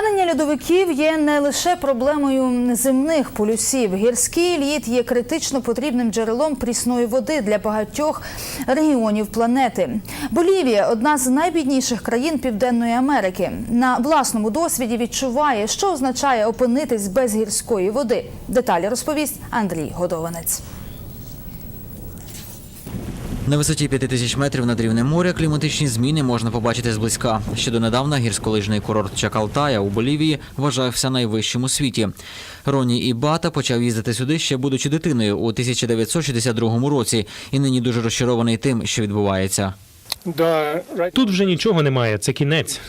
Танення льодовиків є не лише проблемою земних полюсів. Гірський лід є критично потрібним джерелом прісної води для багатьох регіонів планети. Болівія одна з найбідніших країн Південної Америки. На власному досвіді відчуває, що означає опинитись без гірської води. Деталі розповість Андрій Годованець. На висоті 5 тисяч метрів над рівнем моря кліматичні зміни можна побачити зблизька. Ще донедавна гірськолижний курорт Чакалтая у Болівії вважався найвищим у світі. Роні Ібата почав їздити сюди ще будучи дитиною у 1962 році і нині дуже розчарований тим, що відбувається. Тут вже нічого немає, це кінець.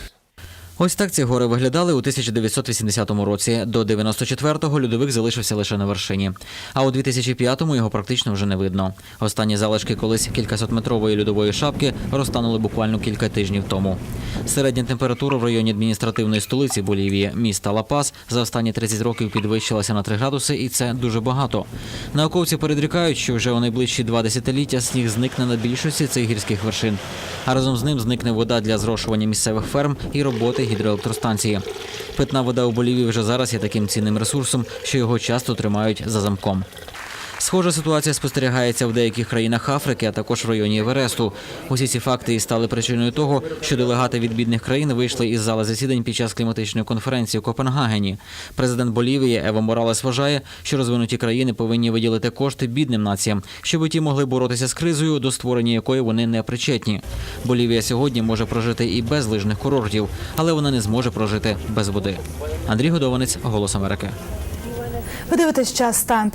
Ось так ці гори виглядали у 1980 році. До 94-го Людовик залишився лише на вершині. А у 2005-му його практично вже не видно. Останні залишки колись кількасотметрової льодової шапки розтанули буквально кілька тижнів тому. Середня температура в районі адміністративної столиці Болівії, міста Ла-Пас, за останні 30 років підвищилася на 3 градуси, і це дуже багато. Науковці передрікають, що вже у найближчі два десятиліття сніг зникне на більшості цих гірських вершин. А разом з ним зникне вода для зрошування місцевих ферм і роботи гідроелектростанції. Питна вода у Болівії вже зараз є таким цінним ресурсом, що його часто тримають за замком. Схожа ситуація спостерігається в деяких країнах Африки, а також в районі Евересту. Усі ці факти і стали причиною того, що делегати від бідних країн вийшли із зали засідань під час кліматичної конференції у Копенгагені. Президент Болівії Ево Моралес вважає, що розвинуті країни повинні виділити кошти бідним націям, щоб ті могли боротися з кризою, до створення якої вони не причетні. Болівія сьогодні може прожити і без лижних курортів, але вона не зможе прожити без води. Андрій Годованець, Голос Америки. Ви дивитесь час там.